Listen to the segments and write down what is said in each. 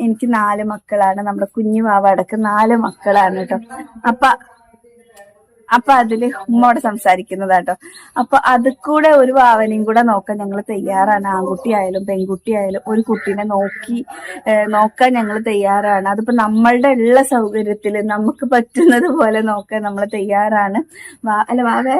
എനിക്ക് നാല് മക്കളാണ്. നമ്മുടെ കുഞ്ഞു വാവ അടക്കം നാല് മക്കളാണ് കേട്ടോ അപ്പ അപ്പൊ അതിൽ ഉമ്മോടെ സംസാരിക്കുന്നതാട്ടോ. അപ്പൊ അത് കൂടെ ഒരു വാവനെയും കൂടെ നോക്കാൻ ഞങ്ങൾ തയ്യാറാണ്. ആൺകുട്ടിയായാലും പെൺകുട്ടിയായാലും ഒരു കുട്ടീനെ നോക്കി നോക്കാൻ ഞങ്ങൾ തയ്യാറാണ്. അതിപ്പോ നമ്മളുടെ ഉള്ള സൗകര്യത്തിൽ നമുക്ക് പറ്റുന്നത് പോലെ നോക്കാൻ നമ്മൾ തയ്യാറാണ്. വാ- അല്ല വാവേ.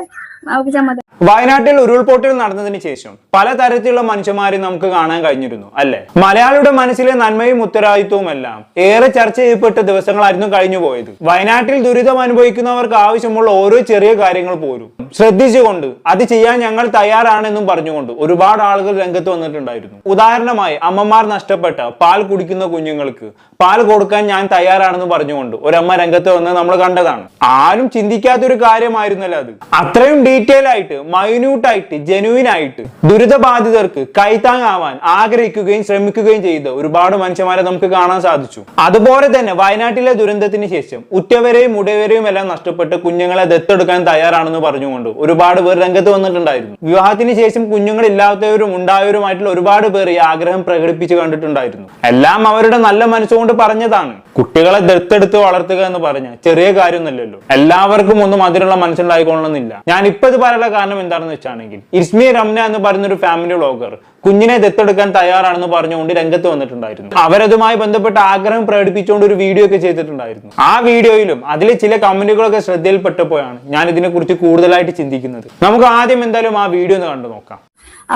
വയനാട്ടിൽ ഉരുൾപൊട്ടൽ നടന്നതിന് ശേഷം പലതരത്തിലുള്ള മനുഷ്യന്മാരെ നമുക്ക് കാണാൻ കഴിഞ്ഞിരുന്നു അല്ലെ? മലയാളിയുടെ മനസ്സിലെ നന്മയും ഉത്തരവാദിത്വവും എല്ലാം ഏറെ ചർച്ച ചെയ്യപ്പെട്ട ദിവസങ്ങളായിരുന്നു കഴിഞ്ഞു പോയത് വയനാട്ടിൽ ദുരിതം അനുഭവിക്കുന്നവർക്ക് ആവശ്യമുള്ള ഓരോ ചെറിയ കാര്യങ്ങൾ പോലും ശ്രദ്ധിച്ചുകൊണ്ട് അത് ചെയ്യാൻ ഞങ്ങൾ തയ്യാറാണെന്നും പറഞ്ഞുകൊണ്ട് ഒരുപാട് ആളുകൾ രംഗത്ത് വന്നിട്ടുണ്ടായിരുന്നു. ഉദാഹരണമായി അമ്മമാർ നഷ്ടപ്പെട്ട പാൽ കുടിക്കുന്ന കുഞ്ഞുങ്ങൾക്ക് പാൽ കൊടുക്കാൻ ഞാൻ തയ്യാറാണെന്ന് പറഞ്ഞുകൊണ്ട് ഒരമ്മ രംഗത്ത് വന്ന് നമ്മൾ കണ്ടതാണ്. ആരും ചിന്തിക്കാത്തൊരു കാര്യമായിരുന്നല്ലോ അത്. അത്രയും ഡീറ്റെയിൽ ആയിട്ട് മൈന്യൂട്ട് ആയിട്ട് ജെനുവിൻ ആയിട്ട് ദുരിതബാധിതർക്ക് കൈത്താങ്ങാവാൻ ആഗ്രഹിക്കുകയും ശ്രമിക്കുകയും ചെയ്ത ഒരുപാട് മനുഷ്യന്മാരെ നമുക്ക് കാണാൻ സാധിച്ചു. അതുപോലെ തന്നെ വയനാട്ടിലെ ദുരന്തത്തിന് ശേഷം ഉറ്റവരെയും ഉടയവരെയും എല്ലാം നഷ്ടപ്പെട്ട് കുഞ്ഞുങ്ങളെ ദത്തെടുക്കാൻ തയ്യാറാണെന്ന് പറഞ്ഞുകൊണ്ട് ഒരുപാട് പേർ രംഗത്ത് വന്നിട്ടുണ്ടായിരുന്നു. വിവാഹത്തിന് ശേഷം കുഞ്ഞുങ്ങളില്ലാത്തവരും ഉണ്ടായവരുമായിട്ടുള്ള ഒരുപാട് പേർ ഈ ആഗ്രഹം പ്രകടിപ്പിച്ചു കണ്ടിട്ടുണ്ടായിരുന്നു. എല്ലാം അവരുടെ നല്ല മനസ്സുകൊണ്ട് പറഞ്ഞതാണ്. കുട്ടികളെ ദത്തെടുത്ത് വളർത്തുക എന്ന് പറഞ്ഞ ചെറിയ കാര്യമൊന്നുമല്ലല്ലോ. എല്ലാവർക്കും ഒന്നും അതിനുള്ള മനസ്സിലായിക്കൊള്ളണമെന്നില്ല ഞാൻ ഇപ്പൊ ഇത് പറയാനുള്ള കാരണം എന്താണെന്ന് വെച്ചാണെങ്കിൽ ഇസ്മി റംന എന്ന് പറയുന്ന ഒരു ഫാമിലി വ്ളോഗർ കുഞ്ഞിനെ ദത്തെടുക്കാൻ തയ്യാറാണെന്ന് പറഞ്ഞുകൊണ്ട് രംഗത്ത് വന്നിട്ടുണ്ടായിരുന്നു. അവരതുമായി ബന്ധപ്പെട്ട ആഗ്രഹം പ്രകടിപ്പിച്ചുകൊണ്ട് ഒരു വീഡിയോ ഒക്കെ ചെയ്തിട്ടുണ്ടായിരുന്നു. ആ വീഡിയോയിലും അതിലെ ചില കമന്റുകളൊക്കെ ശ്രദ്ധയിൽപ്പെട്ടപ്പോഴാണ് ഞാൻ ഇതിനെക്കുറിച്ച് കൂടുതലായിട്ട് ചിന്തിക്കുന്നത്. നമുക്ക് ആദ്യം എന്തായാലും ആ വീഡിയോ ഒന്ന് കണ്ടു നോക്കാം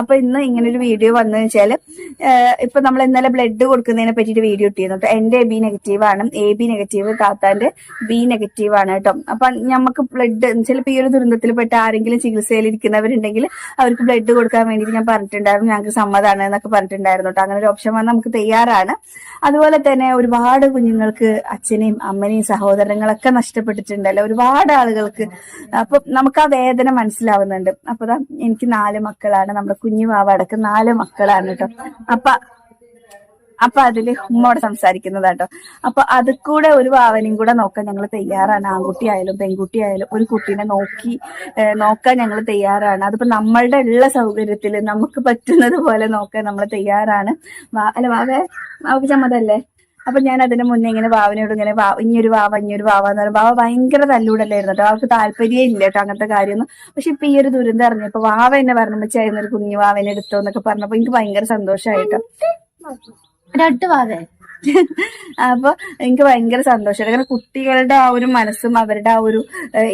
അപ്പൊ ഇന്ന് ഇങ്ങനെ ഒരു വീഡിയോ വന്നു വെച്ചാൽ ഇപ്പൊ നമ്മൾ ഇന്നലെ ബ്ലഡ് കൊടുക്കുന്നതിനെ പറ്റിയിട്ട് വീഡിയോ ഇട്ടിരുന്നു. കേട്ടോ എന്റെ ബി നെഗറ്റീവ് ആണ്. എ ബി നെഗറ്റീവ് കാത്താന്റെ ബി നെഗറ്റീവ് ആണ് കേട്ടോ. അപ്പൊ നമുക്ക് ബ്ലഡ് ചിലപ്പോൾ ഈ ഒരു ദുരന്തത്തിൽപ്പെട്ട ആരെങ്കിലും ചികിത്സയിലിരിക്കുന്നവരുണ്ടെങ്കിൽ അവർക്ക് ബ്ലഡ് കൊടുക്കാൻ വേണ്ടിയിട്ട് ഞാൻ പറഞ്ഞിട്ടുണ്ടായിരുന്നു. ഞങ്ങൾക്ക് സമ്മതമാണ് എന്നൊക്കെ പറഞ്ഞിട്ടുണ്ടായിരുന്നു കേട്ടോ. അങ്ങനെ ഒരു ഓപ്ഷൻ വന്നാൽ നമുക്ക് തയ്യാറാണ്. അതുപോലെ തന്നെ ഒരുപാട് കുഞ്ഞുങ്ങൾക്ക് അച്ഛനെയും അമ്മനെയും സഹോദരങ്ങളൊക്കെ നഷ്ടപ്പെട്ടിട്ടുണ്ടല്ലോ. ഒരുപാട് ആളുകൾക്ക്. അപ്പൊ നമുക്ക് ആ വേദന മനസ്സിലാവുന്നുണ്ട്. അപ്പൊ എനിക്ക് നാല് മക്കളാണ്. നമ്മുടെ കുഞ്ഞു വാവ അടക്കം നാല് മക്കളാണ് കേട്ടോ. അപ്പ അപ്പൊ അതിൽ ഉമ്മോട് സംസാരിക്കുന്നതാട്ടോ അപ്പൊ അത് കൂടെ ഒരു ഭാവനയും കൂടെ നോക്കാൻ ഞങ്ങൾ തയ്യാറാണ്. ആൺകുട്ടി ആയാലും പെൺകുട്ടി ആയാലും ഒരു കുട്ടീനെ നോക്കി നോക്കാൻ ഞങ്ങൾ തയ്യാറാണ്. അതിപ്പോ നമ്മളുടെ ഉള്ള സൗകര്യത്തിൽ നമുക്ക് പറ്റുന്നത് പോലെ നോക്കാൻ നമ്മൾ തയ്യാറാണ്. അല്ല വാവേ വാവക്ക് ചമ്മതല്ലേ? അപ്പൊ ഞാൻ അതിന് മുന്നേ ഇങ്ങനെ വാവനോട് ഇങ്ങനെ ഇനിയൊരു വാവ ഇനിയൊരു വാവ എന്ന് പറയുമ്പോൾ വാവ ഭയങ്കര തല്ലൂടല്ലായിരുന്നു കേട്ടോ. അവൾക്ക് താല്പര്യം ഇല്ല കേട്ടോ അങ്ങനത്തെ കാര്യമൊന്നും. പക്ഷെ ഇപ്പൊ ഈ ഒരു ദുരന്തം അറിഞ്ഞപ്പോ വാവ എന്നെ പറഞ്ഞു ചെയ്യുന്ന ഒരു കുഞ്ഞു വാവനെ എടുത്തോ എന്നൊക്കെ പറഞ്ഞപ്പോ എനിക്ക് ഭയങ്കര സന്തോഷമായിട്ടോ രണ്ട് വാവേ? അപ്പൊ എനിക്ക് ഭയങ്കര സന്തോഷം. കാരണം കുട്ടികളുടെ ആ ഒരു മനസ്സും അവരുടെ ആ ഒരു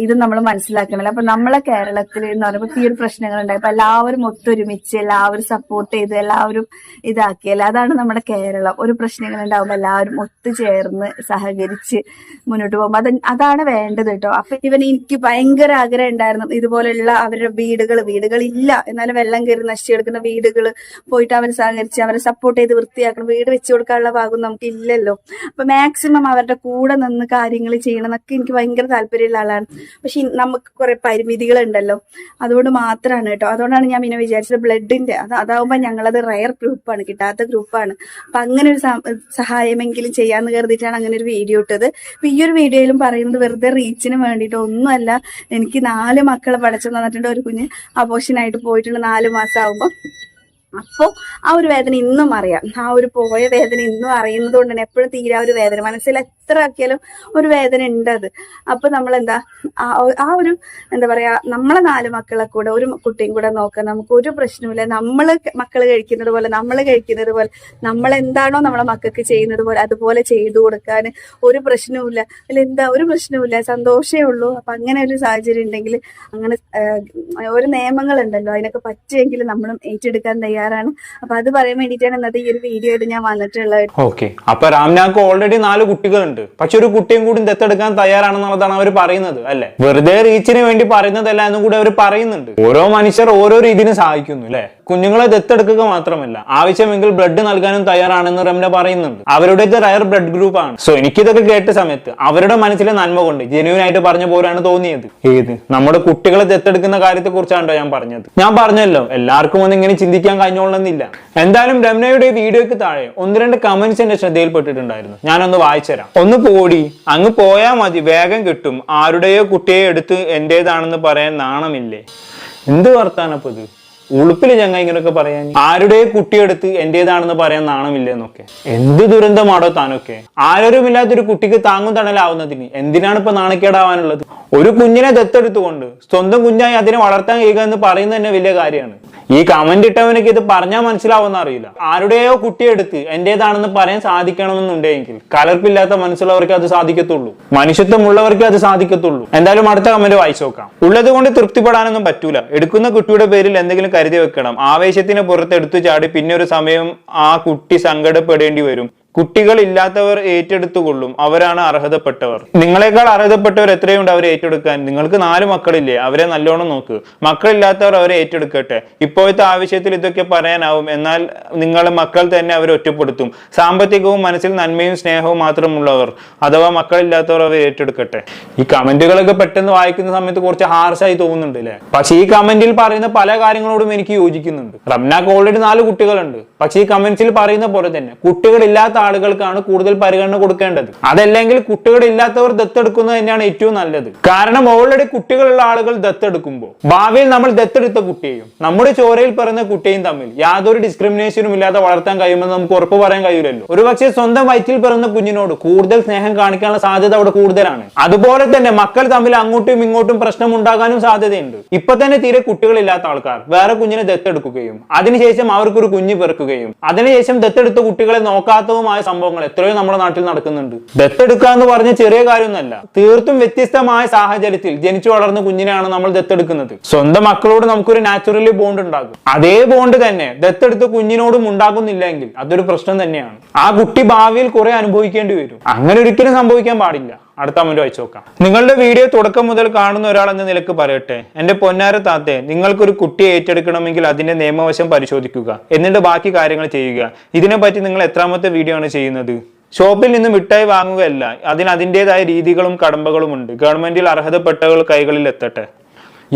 ഇത് നമ്മൾ മനസ്സിലാക്കണല്ലോ അപ്പൊ നമ്മളെ കേരളത്തിൽ എന്ന് പറയുമ്പോൾ ഈ പ്രശ്നങ്ങൾ ഉണ്ടായി അപ്പൊ എല്ലാവരും ഒത്തൊരുമിച്ച് എല്ലാവരും സപ്പോർട്ട് ചെയ്ത് എല്ലാവരും ഇതാക്കിയല്ലോ അതാണ് നമ്മുടെ കേരളം. ഒരു പ്രശ്നങ്ങൾ ഉണ്ടാവുമ്പോൾ എല്ലാവരും ഒത്തുചേർന്ന് സഹകരിച്ച് മുന്നോട്ട് പോകുമ്പോൾ അത് അതാണ് വേണ്ടത് കേട്ടോ. അപ്പൊ ഇവൻ എനിക്ക് ഭയങ്കര ആഗ്രഹം ഉണ്ടായിരുന്നു. ഇതുപോലെയുള്ള അവരുടെ വീടുകൾ വീടുകൾ ഇല്ല എന്നാലും വെള്ളം കയറി നശിച്ചു കിടക്കുന്ന വീടുകൾ പോയിട്ട് അവരെ സഹകരിച്ച് അവരെ സപ്പോർട്ട് ചെയ്ത് വൃത്തിയാക്കണം. വീട് വെച്ചു കൊടുക്കാനുള്ള ഭാഗം നമുക്ക് ഇല്ലല്ലോ അപ്പൊ മാക്സിമം അവരുടെ കൂടെ നിന്ന് കാര്യങ്ങൾ ചെയ്യണം എന്നൊക്കെ എനിക്ക് ഭയങ്കര താല്പര്യമുള്ള ആളാണ്. പക്ഷെ നമുക്ക് കുറെ പരിമിതികൾ ഉണ്ടല്ലോ അതുകൊണ്ട് മാത്രമാണ് കേട്ടോ. അതുകൊണ്ടാണ് ഞാൻ പിന്നെ വിചാരിച്ചത് ബ്ലഡിന്റെ അത് അതാവുമ്പോൾ ഞങ്ങളത് റയർ ഗ്രൂപ്പാണ് കിട്ടാത്ത ഗ്രൂപ്പാണ് അപ്പൊ അങ്ങനെ ഒരു സഹായമെങ്കിലും ചെയ്യാന്ന് കരുതിയിട്ടാണ് അങ്ങനെ ഒരു വീഡിയോ ഇട്ടത്. അപ്പൊ ഈ ഒരു വീഡിയോയിലും പറയുന്നത് വെറുതെ റീച്ചിന് വേണ്ടിയിട്ട് ഒന്നുമല്ല. എനിക്ക് നാല് മക്കളെ പഠിച്ചു തന്നിട്ടുണ്ട് ഒരു കുഞ്ഞ് അബോഷനായിട്ട് പോയിട്ടുണ്ട് നാല് മാസം ആവുമ്പോൾ അപ്പോ ആ ഒരു വേദന ഇന്നും അറിയാം. ആ ഒരു പോയ വേദന ഇന്നും അറിയുന്നത് കൊണ്ട് തന്നെ എപ്പോഴും തീരെ ആ ഒരു വേദന മനസ്സിൽ എത്ര ആക്കിയാലും ഒരു വേദന ഉണ്ട് അത്. അപ്പൊ നമ്മൾ എന്താ ആ ഒരു എന്താ പറയാ നമ്മളെ നാല് മക്കളെ കൂടെ ഒരു കുട്ടിയും കൂടെ നോക്കാൻ നമുക്ക് ഒരു പ്രശ്നമില്ല നമ്മൾ മക്കൾ കഴിക്കുന്നത് പോലെ നമ്മൾ കഴിക്കുന്നത് പോലെ നമ്മൾ എന്താണോ നമ്മളെ മക്കൾക്ക് ചെയ്യുന്നത് പോലെ അതുപോലെ ചെയ്തു കൊടുക്കാൻ ഒരു പ്രശ്നവുമില്ല. അല്ല എന്താ ഒരു പ്രശ്നവുമില്ല. സന്തോഷമേ ഉള്ളൂ. അപ്പൊ അങ്ങനെ ഒരു സാഹചര്യം ഉണ്ടെങ്കിൽ അങ്ങനെ ഒരു നിയമങ്ങൾ ഉണ്ടല്ലോ അതിനൊക്കെ പറ്റിയെങ്കിൽ നമ്മളും ഏറ്റെടുക്കാൻ തയ്യാറാണ്. അപ്പൊ അത് പറയാൻ വേണ്ടിയിട്ടാണ് ഇന്നത്തെ ഈ ഒരു വീഡിയോ ഞാൻ വന്നിട്ടുള്ളത്. ഓക്കെ. അപ്പൊ രാംനാക്ക് ഓൾറെഡി നാല് കുട്ടികളുണ്ട്. പക്ഷെ ഒരു കുട്ടിയും കൂടി ദത്തെടുക്കാൻ തയ്യാറാണെന്നുള്ളതാണ് അവർ പറയുന്നത് അല്ലെ? വെറുതെ റീച്ചിന് വേണ്ടി പറയുന്നതല്ല എന്നും കൂടി അവർ പറയുന്നുണ്ട്. ഓരോ മനുഷ്യർ ഓരോ രീതിയിലും സഹായിക്കുന്നു അല്ലെ? കുഞ്ഞുങ്ങളെ ദത്തെടുക്കുക മാത്രമല്ല ആവശ്യമെങ്കിൽ ബ്ലഡ് നൽകാനും തയ്യാറാണെന്ന് റംന പറയുന്നുണ്ട്. അവരുടേത് റയർ ബ്ലഡ് ഗ്രൂപ്പ് ആണ്. സോ എനിക്കിതൊക്കെ കേട്ട സമയത്ത് അവരുടെ മനസ്സിലെ നന്മ കൊണ്ട് ജെന്യൂൻ ആയിട്ട് പറഞ്ഞ പോലാണ് തോന്നിയത്. ഏത്? നമ്മുടെ കുട്ടികളെ ദത്തെടുക്കുന്ന കാര്യത്തെ കുറിച്ചാണോ ഞാൻ പറഞ്ഞത്. ഞാൻ പറഞ്ഞല്ലോ എല്ലാവർക്കും ഒന്നും ഇങ്ങനെ ചിന്തിക്കാൻ കഴിഞ്ഞോളണമെന്നില്ല. എന്തായാലും രമനയുടെ വീഡിയോയ്ക്ക് താഴെ ഒന്ന് രണ്ട് കമന്റ്സ് എന്റെ ശ്രദ്ധയിൽപ്പെട്ടിട്ടുണ്ടായിരുന്നു. ഞാനൊന്ന് വായിച്ചുതരാം ഒന്ന് പോടി അങ്ങ് പോയാൽ മതി വേഗം കിട്ടും. ആരുടെയോ കുട്ടിയെ എടുത്ത് എന്റേതാണെന്ന് പറയാൻ നാണമില്ലേ? എന്ത് വർത്താനപ്പോ ഇത് ഞങ്ങൾ ഇങ്ങനെയൊക്കെ പറയാൻ. ആരുടെ കുട്ടിയെടുത്ത് എന്റേതാണെന്ന് പറയാൻ നാണമില്ല എന്നൊക്കെ എന്ത് ദുരന്തമാണോ താനൊക്കെ. ആരോരുമില്ലാത്തൊരു കുട്ടിക്ക് താങ്ങും തണലാവുന്നതിന് എന്തിനാണ് ഇപ്പൊ നാണക്കേടാവാനുള്ളത്? ഒരു കുഞ്ഞിനെ ദത്തെടുത്തുകൊണ്ട് സ്വന്തം കുഞ്ഞായി അതിനെ വളർത്താൻ കഴിയുക എന്ന് പറയുന്നത് തന്നെ വലിയ കാര്യമാണ്. ഈ കമന്റ് ഇട്ടവനൊക്കെ ഇത് പറഞ്ഞാൽ മനസ്സിലാവുന്ന അറിയില്ല. ആരുടെയോ കുട്ടിയെടുത്ത് എന്റേതാണെന്ന് പറയാൻ സാധിക്കണമെന്നുണ്ടെങ്കിൽ കലർപ്പില്ലാത്ത മനസ്സുള്ളവർക്ക് അത് സാധിക്കത്തുള്ളൂ. മനുഷ്യത്വമുള്ളവർക്ക് അത് സാധിക്കത്തുള്ളൂ. എന്തായാലും അടുത്ത കമന്റ് വായിച്ചു നോക്കാം. ഉള്ളത് കൊണ്ട് തൃപ്തിപ്പെടാനൊന്നും പറ്റൂല. എടുക്കുന്ന കുട്ടിയുടെ പേരിൽ എന്തെങ്കിലും കരുതി വെക്കണം. ആവേശത്തിന് പുറത്തെടുത്തു ചാടി പിന്നെ ഒരു സമയം ആ കുട്ടി സങ്കടപ്പെടേണ്ടി വരും. കുട്ടികൾ ഇല്ലാത്തവർ ഏറ്റെടുത്തുകൊള്ളും. അവരാണ് അർഹതപ്പെട്ടവർ. നിങ്ങളെക്കാൾ അർഹതപ്പെട്ടവർ എത്രയുണ്ട് അവരെ ഏറ്റെടുക്കാൻ? നിങ്ങൾക്ക് നാല് മക്കളില്ലേ? അവരെ നല്ലോണം നോക്ക്. മക്കളില്ലാത്തവർ അവരെ ഏറ്റെടുക്കട്ടെ. ഇപ്പോഴത്തെ ആവശ്യത്തിൽ ഇതൊക്കെ പറയാനാവും. എന്നാൽ നിങ്ങളെ മക്കൾ തന്നെ അവരെ ഒറ്റപ്പെടുത്തും. സാമ്പത്തികവും മനസ്സിൽ നന്മയും സ്നേഹവും മാത്രമുള്ളവർ. അഥവാ മക്കളില്ലാത്തവർ അവരെ ഏറ്റെടുക്കട്ടെ. ഈ കമന്റുകളൊക്കെ പെട്ടെന്ന് വായിക്കുന്ന സമയത്ത് കുറച്ച് ഹാർഷായി തോന്നുന്നുണ്ട് അല്ലേ പക്ഷെ ഈ കമന്റിൽ പറയുന്ന പല കാര്യങ്ങളോടും എനിക്ക് യോജിക്കുന്നുണ്ട്. റംനാക്ക് ഓൾറെഡി നാല് കുട്ടികളുണ്ട്. പക്ഷെ ഈ കമന്റ്സിൽ പറയുന്ന പോലെ തന്നെ കുട്ടികളില്ലാത്ത ആളുകൾക്കാണ് കൂടുതൽ പരിഗണന കൊടുക്കേണ്ടത്. അതല്ലെങ്കിൽ കുട്ടികളില്ലാത്തവർ ദത്തെടുക്കുന്നത് തന്നെയാണ് ഏറ്റവും നല്ലത്. കാരണം ഓൾറെഡി കുട്ടികളുള്ള ആളുകൾ ദത്തെടുക്കുമ്പോൾ ഭാവിയിൽ നമ്മൾ ദത്തെടുത്ത കുട്ടിയെയും നമ്മുടെ ചോരയിൽ പിറന്ന കുട്ടിയും തമ്മിൽ യാതൊരു ഡിസ്ക്രിമിനേഷനും ഇല്ലാതെ വളർത്താൻ കഴിയുമെന്ന് നമുക്ക് ഉറപ്പ് പറയാൻ കഴിയില്ലല്ലോ. ഒരു പക്ഷേ സ്വന്തം വയറ്റിൽ പിറന്ന കുഞ്ഞിനോട് കൂടുതൽ സ്നേഹം കാണിക്കാനുള്ള സാധ്യത അവിടെ കൂടുതലാണ്. അതുപോലെ തന്നെ മക്കൾ തമ്മിൽ അങ്ങോട്ടും ഇങ്ങോട്ടും പ്രശ്നം ഉണ്ടാകാനും സാധ്യതയുണ്ട്. ഇപ്പൊ തന്നെ തീരെ കുട്ടികളില്ലാത്ത ആൾക്കാർ വേറെ കുഞ്ഞിനെ ദത്തെടുക്കുകയും അതിനുശേഷം അവർക്കൊരു കുഞ്ഞ് പിറക്കുകയും അതിനുശേഷം ദത്തെടുത്ത കുട്ടികളെ നോക്കാത്തതുമായ സംഭവങ്ങൾ എത്രയോ നമ്മുടെ നാട്ടിൽ നടക്കുന്നുണ്ട്. ദത്തെടുക്കുക എന്ന് പറഞ്ഞ ചെറിയ കാര്യമൊന്നുമല്ല. തീർത്തും വ്യത്യസ്തമായ സാഹചര്യത്തിൽ ജനിച്ചു വളർന്ന കുഞ്ഞിനെയാണ് നമ്മൾ ദത്തെടുക്കുന്നത്. സ്വന്തം മക്കളോട് നമുക്കൊരു നാച്ചുറലി ബോണ്ട് ഉണ്ടാകും. അതേ ബോണ്ട് തന്നെ ദത്തെടുത്ത കുഞ്ഞിനോടും ഉണ്ടാകുന്നില്ലെങ്കിൽ അതൊരു പ്രശ്നം തന്നെയാണ്. ആ കുട്ടി ഭാവിയിൽ കുറെ അനുഭവിക്കേണ്ടി വരും. അങ്ങനെ ഒരിക്കലും സംഭവിക്കാൻ പാടില്ല. അടുത്ത അമ്മ വായിച്ചു നോക്കാം. നിങ്ങളുടെ വീഡിയോ തുടക്കം മുതൽ കാണുന്ന ഒരാൾ എന്ന നിലയ്ക്ക് പറയട്ടെ. എന്റെ പൊന്നാര താത്തെ നിങ്ങൾക്കൊരു കുട്ടിയെ ഏറ്റെടുക്കണമെങ്കിൽ അതിന്റെ നിയമവശം പരിശോധിക്കുക. എന്നിട്ട് ബാക്കി കാര്യങ്ങൾ ചെയ്യുക. ഇതിനെപ്പറ്റി നിങ്ങൾ എത്രാമത്തെ വീഡിയോ ആണ് ചെയ്യുന്നത്? ഷോപ്പിൽ നിന്ന് മിഠായി വാങ്ങുകയല്ല. അതിന് അതിന്റെതായ രീതികളും കടമ്പകളും ഉണ്ട്. ഗവൺമെന്റിൽ അർഹതപ്പെട്ടവർ കൈകളിൽ എത്തട്ടെ.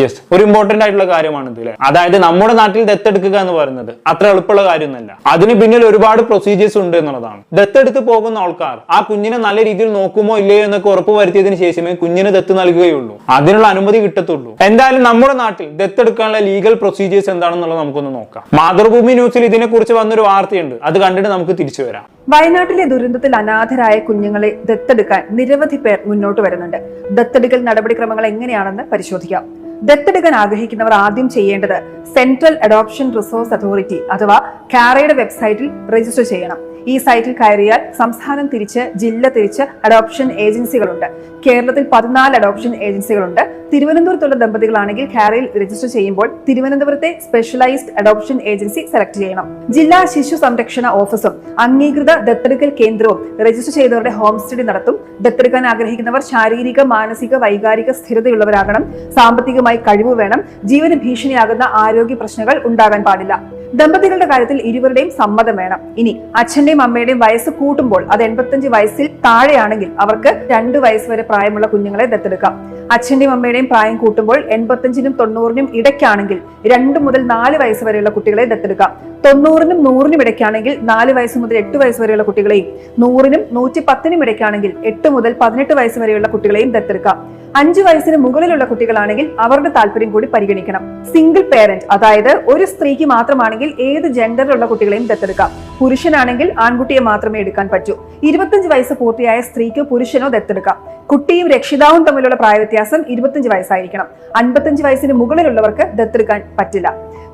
യെസ് ഒരു ഇമ്പോർട്ടന്റ് ആയിട്ടുള്ള കാര്യമാണ് ഇത് അതായത് നമ്മുടെ നാട്ടിൽ ദത്തെടുക്കുക എന്ന് പറയുന്നത് അത്ര എളുപ്പമുള്ള കാര്യമൊന്നുമല്ല. അതിന് പിന്നിൽ ഒരുപാട് പ്രൊസീജിയേഴ്സ് ഉണ്ട് എന്നുള്ളതാണ്. ദത്തെടുത്ത് പോകുന്ന ആൾക്കാർ ആ കുഞ്ഞിനെ നല്ല രീതിയിൽ നോക്കുമോ ഇല്ലയോ എന്നൊക്കെ ഉറപ്പ് വരുത്തിയതിനു ശേഷമേ കുഞ്ഞിന് ദത്ത് നൽകുകയുള്ളൂ. അതിനുള്ള അനുമതി കിട്ടത്തുള്ളൂ. എന്തായാലും നമ്മുടെ നാട്ടിൽ ദത്തെടുക്കാനുള്ള ലീഗൽ പ്രൊസീജിയേഴ്സ് എന്താണെന്നുള്ളത് നമുക്കൊന്ന് നോക്കാം. മാതൃഭൂമി ന്യൂസിൽ ഇതിനെക്കുറിച്ച് വന്നൊരു വാർത്തയുണ്ട്. അത് കണ്ടിട്ട് നമുക്ക് തിരിച്ചു വരാം. വയനാട്ടിലെ ദുരന്തത്തിൽ അനാഥരായ കുഞ്ഞുങ്ങളെ ദത്തെടുക്കാൻ നിരവധി പേർ മുന്നോട്ട് വരുന്നുണ്ട്. ദത്തെടുക്കൽ നടപടിക്രമങ്ങൾ എങ്ങനെയാണെന്ന് പരിശോധിക്കാം. ദത്തെടുക്കാൻ ആഗ്രഹിക്കുന്നവർ ആദ്യം ചെയ്യേണ്ടത് സെൻട്രൽ അഡോപ്ഷൻ റിസോഴ്സ് അതോറിറ്റി അഥവാ കാരയുടെ വെബ്സൈറ്റിൽ രജിസ്റ്റർ ചെയ്യണം. ഈ സൈറ്റിൽ കയറിയാൽ സംസ്ഥാനം തിരിച്ച് ജില്ല തിരിച്ച് അഡോപ്ഷൻ ഏജൻസികളുണ്ട് കേരളത്തിൽ പതിനാല് അഡോപ്ഷൻ ഏജൻസികളുണ്ട് തിരുവനന്തപുരത്തുള്ള ദമ്പതികളാണെങ്കിൽ കാരയിൽ രജിസ്റ്റർ ചെയ്യുമ്പോൾ തിരുവനന്തപുരത്തെ സ്പെഷ്യലൈസ്ഡ് അഡോപ്ഷൻ ഏജൻസി സെലക്ട് ചെയ്യണം. ജില്ലാ ശിശു സംരക്ഷണ ഓഫീസും അംഗീകൃത ദത്തെടുക്കൽ കേന്ദ്രവും രജിസ്റ്റർ ചെയ്തവരുടെ ഹോം സ്റ്റഡി നടത്തും. ദത്തെടുക്കാൻ ആഗ്രഹിക്കുന്നവർ ശാരീരിക മാനസിക വൈകാരിക സ്ഥിരതയുള്ളവരാകണം. സാമ്പത്തികമായി കഴിവ് വേണം ജീവന ഭീഷണിയാകുന്ന ആരോഗ്യ പ്രശ്നങ്ങൾ ഉണ്ടാകാൻ പാടില്ല. ദമ്പതികളുടെ കാര്യത്തിൽ ഇരുവരുടെയും സമ്മതം വേണം. ഇനി അച്ഛന്റെയും അമ്മയുടെയും വയസ്സ് കൂട്ടുമ്പോൾ അത് എൺപത്തഞ്ച് വയസ്സിൽ താഴെയാണെങ്കിൽ അവർക്ക് രണ്ട് വയസ്സ് വരെ പ്രായമുള്ള കുഞ്ഞുങ്ങളെ ദത്തെടുക്കാം. അച്ഛന്റെയും അമ്മയുടെയും പ്രായം കൂട്ടുമ്പോൾ എൺപത്തഞ്ചിനും തൊണ്ണൂറിനും ഇടയ്ക്കാണെങ്കിൽ രണ്ട് മുതൽ നാല് വയസ്സ് വരെയുള്ള കുട്ടികളെ ദത്തെടുക്കാം. തൊണ്ണൂറിനും നൂറിനും ഇടയ്ക്കാണെങ്കിൽ നാല് വയസ്സ് മുതൽ എട്ട് വയസ്സ് വരെയുള്ള കുട്ടികളെയും നൂറിനും നൂറ്റി പത്തിനും ഇടയ്ക്കാണെങ്കിൽ എട്ട് മുതൽ പതിനെട്ട് വയസ്സ് വരെയുള്ള കുട്ടികളെയും ദത്തെടുക്കാം. അഞ്ചു വയസ്സിന് മുകളിലുള്ള കുട്ടികളാണെങ്കിൽ അവരുടെ താല്പര്യം കൂടി പരിഗണിക്കണം. സിംഗിൾ പേരന്റ് അതായത് ഒരു സ്ത്രീക്ക് മാത്രമാണെങ്കിൽ ഏത് ജെൻഡറിലുള്ള കുട്ടികളെയും ദത്തെടുക്കാം. പുരുഷനാണെങ്കിൽ ആൺകുട്ടിയെ മാത്രമേ എടുക്കാൻ പറ്റൂ. ഇരുപത്തഞ്ച് വയസ്സ് പൂർത്തിയായ സ്ത്രീക്ക് പുരുഷനോ ദത്തെടുക്കാം. കുട്ടിയും രക്ഷിതാവും തമ്മിലുള്ള പ്രായവ്യത്യാസം ഇരുപത്തഞ്ച് വയസ്സായിരിക്കണം. അൻപത്തഞ്ച് വയസ്സിന് മുകളിലുള്ളവർക്ക് ദത്തെടുക്കാൻ പറ്റില്ല.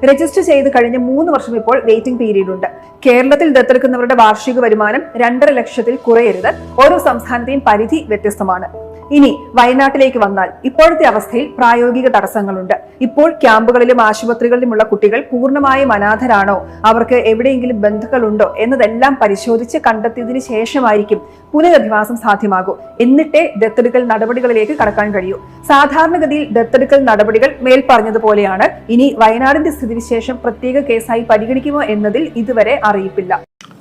രജിസ്റ്റർ ചെയ്ത് കഴിഞ്ഞ മൂന്ന് വർഷം ഇപ്പോൾ വെയിറ്റിംഗ് പീരീഡ് ഉണ്ട്. കേരളത്തിൽ ദത്തെടുക്കുന്നവരുടെ വാർഷിക വരുമാനം രണ്ടര ലക്ഷത്തിൽ കുറയരുത്. ഓരോ സംസ്ഥാനത്തെയും പരിധി വ്യത്യസ്തമാണ്. ഇനി വയനാട്ടിലേക്ക് വന്നാൽ ഇപ്പോഴത്തെ അവസ്ഥയിൽ പ്രായോഗിക തടസ്സങ്ങളുണ്ട്. ഇപ്പോൾ ക്യാമ്പുകളിലും ആശുപത്രികളിലുമുള്ള കുട്ടികൾ പൂർണമായും അനാഥരാണോ? അവർക്ക് എവിടെയെങ്കിലും ബന്ധുക്കളുണ്ടോ? എന്നതെല്ലാം പരിശോധിച്ച് കണ്ടെത്തിയതിനു ശേഷമായിരിക്കും പുനരധിവാസം സാധ്യമാകൂ. എന്നിട്ടേ ദത്തെടുക്കൽ നടപടികളിലേക്ക് കടക്കാൻ കഴിയൂ. സാധാരണഗതിയിൽ ദത്തെടുക്കൽ നടപടികൾ മേൽ പറഞ്ഞതുപോലെയാണ് ഇനി വയനാടിന്റെ സ്ഥിതിവിശേഷം പ്രത്യേക കേസായി പരിഗണിക്കുമോ എന്നതിൽ ഇതുവരെ അറിയിപ്പില്ല.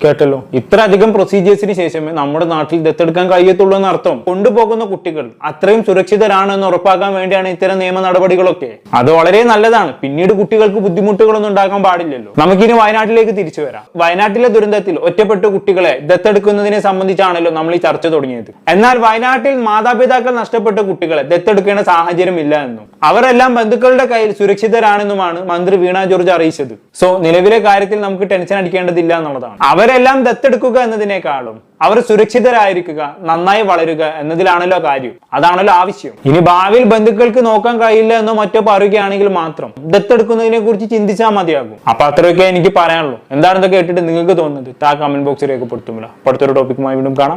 കേട്ടല്ലോ. ഇത്ര അധികം പ്രൊസീജിയേഴ്സിന് ശേഷമേ നമ്മുടെ നാട്ടിൽ ദത്തെടുക്കാൻ കഴിയത്തുള്ളൂ എന്നർത്ഥം. കൊണ്ടുപോകുന്ന കുട്ടികൾ കുട്ടികൾ അത്രയും സുരക്ഷിതരാണെന്ന് ഉറപ്പാക്കാൻ വേണ്ടിയാണ് ഇത്തരം നിയമ നടപടികളൊക്കെ. അത് വളരെ നല്ലതാണ്. പിന്നീട് കുട്ടികൾക്ക് ബുദ്ധിമുട്ടുകളൊന്നും ഉണ്ടാക്കാൻ പാടില്ലല്ലോ. നമുക്കിനി വയനാട്ടിലേക്ക് തിരിച്ചു വരാം. വയനാട്ടിലെ ദുരന്തത്തിൽ ഒറ്റപ്പെട്ട കുട്ടികളെ ദത്തെടുക്കുന്നതിനെ സംബന്ധിച്ചാണല്ലോ നമ്മൾ ഈ ചർച്ച തുടങ്ങിയത്. എന്നാൽ വയനാട്ടിൽ മാതാപിതാക്കൾ നഷ്ടപ്പെട്ട കുട്ടികളെ ദത്തെടുക്കേണ്ട സാഹചര്യം ഇല്ല എന്നും അവരെല്ലാം ബന്ധുക്കളുടെ കയ്യിൽ സുരക്ഷിതരാണെന്നുമാണ് മന്ത്രി വീണ ജോർജ് അറിയിച്ചത്. സോ നിലവിലെ കാര്യത്തിൽ നമുക്ക് ടെൻഷൻ അടിക്കേണ്ടതില്ല എന്നുള്ളതാണ്. അവരെല്ലാം ദത്തെടുക്കുക എന്നതിനേക്കാളും അവർ സുരക്ഷിതരായിരിക്കുക നന്നായി വളരുക എന്നതിലാണല്ലോ കാര്യം. അതാണല്ലോ ആവശ്യം. ഇനി ഭാവിയിൽ ബന്ധുക്കൾക്ക് നോക്കാൻ കഴിയില്ല എന്നോ മറ്റോ പറയുകയാണെങ്കിൽ മാത്രം ദത്തെടുക്കുന്നതിനെ കുറിച്ച് ചിന്തിച്ചാൽ മതിയാകും. അപ്പൊ അത്രയൊക്കെ എനിക്ക് പറയാനുള്ളൂ. എന്താണെന്നൊക്കെ കേട്ടിട്ട് നിങ്ങൾക്ക് തോന്നുന്നത്? താ കമന്റ് ബോക്സിൽ രേഖപ്പെടുത്തുമില്ല. അടുത്തൊരു ടോപ്പിക്കുമായി വീണ്ടും കാണാം.